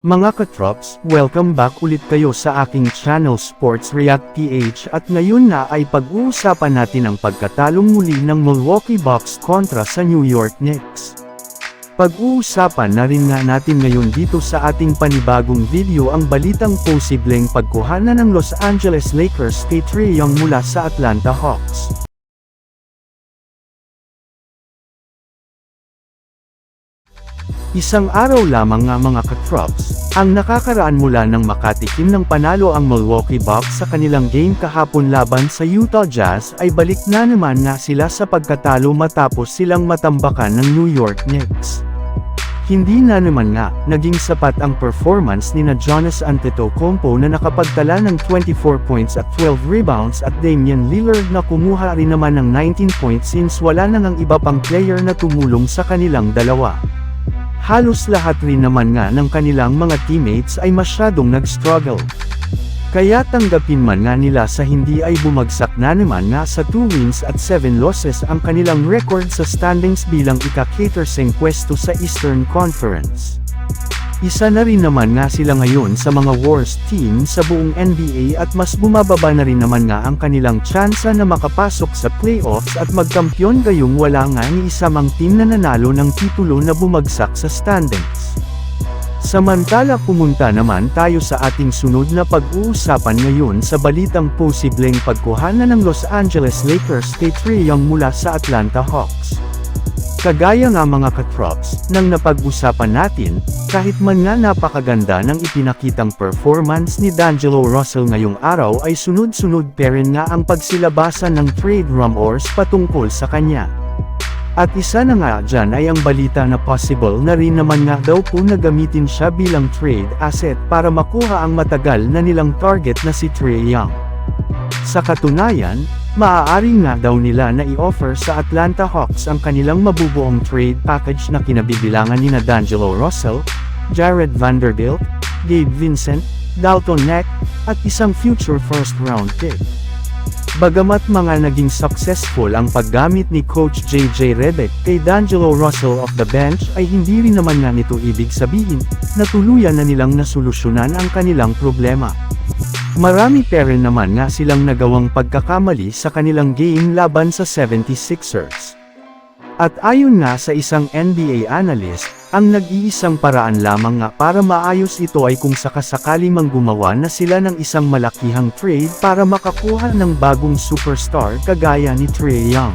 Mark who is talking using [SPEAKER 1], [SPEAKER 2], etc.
[SPEAKER 1] Mga katrops, welcome back ulit kayo sa aking channel Sports React PH at ngayon na ay pag-uusapan natin ang pagkatalong muli ng Milwaukee Bucks kontra sa New York Knicks. Pag-uusapan na rin nga natin ngayon dito sa ating panibagong video ang balitang posibleng pagkuhanan ng Los Angeles Lakers kay Trae Young mula sa Atlanta Hawks. Isang araw lamang nga mga katrops, ang nakakaraan mula ng makatikim ng panalo ang Milwaukee Bucks sa kanilang game kahapon laban sa Utah Jazz ay balik na naman nga sila sa pagkatalo matapos silang matambakan ng New York Knicks. Hindi na naman nga, naging sapat ang performance ni na Jonas Antetokounmpo na nakapagtala ng 24 points at 12 rebounds at Damian Lillard na kumuha rin naman ng 19 points since wala na ngang iba pang player na tumulong sa kanilang dalawa. Halos lahat rin naman nga ng kanilang mga teammates ay masyadong nag-struggle. Kaya tanggapin man nga nila sa hindi ay bumagsak na naman nga sa 2 wins at 7 losses ang kanilang record sa standings bilang ika-catersing pwesto sa Eastern Conference. Isa na rin naman nga sila ngayon sa mga worst team sa buong NBA at mas bumababa na rin naman nga ang kanilang tsansa na makapasok sa playoffs at magkampiyon gayong wala nga ni isa mang team na nanalo ng titulo na bumagsak sa standings. Samantala pumunta naman tayo sa ating sunod na pag-uusapan ngayon sa balitang posibleng pagkuhanan ng Los Angeles Lakers kay Trae Young mula sa Atlanta Hawks. Kagaya nga mga katrops, nang napag-usapan natin, kahit man nga napakaganda ng ipinakitang performance ni D'Angelo Russell ngayong araw ay sunod-sunod pa rin nga ang pagsilabasan ng trade rumors patungkol sa kanya. At isa na nga dyan ay ang balita na possible na rin naman nga daw po na gamitin siya bilang trade asset para makuha ang matagal na nilang target na si Trae Young. Sa katunayan, maaari nga daw nila na i-offer sa Atlanta Hawks ang kanilang mabubuong trade package na kinabibilangan ni na D'Angelo Russell, Jared Vanderbilt, Gabe Vincent, Dalton Neck, at isang future first round pick. Bagamat mga naging successful ang paggamit ni Coach JJ Redick kay D'Angelo Russell off the bench ay hindi rin naman nga nito ibig sabihin na tuluyan na nilang nasolusyonan ang kanilang problema. Marami pa rin naman nga silang nagawang pagkakamali sa kanilang game laban sa 76ers. At ayon nga sa isang NBA analyst, ang nag-iisang paraan lamang nga para maayos ito ay kung sakasakali mang gumawa na sila ng isang malakihang trade para makakuha ng bagong superstar kagaya ni Trae Young.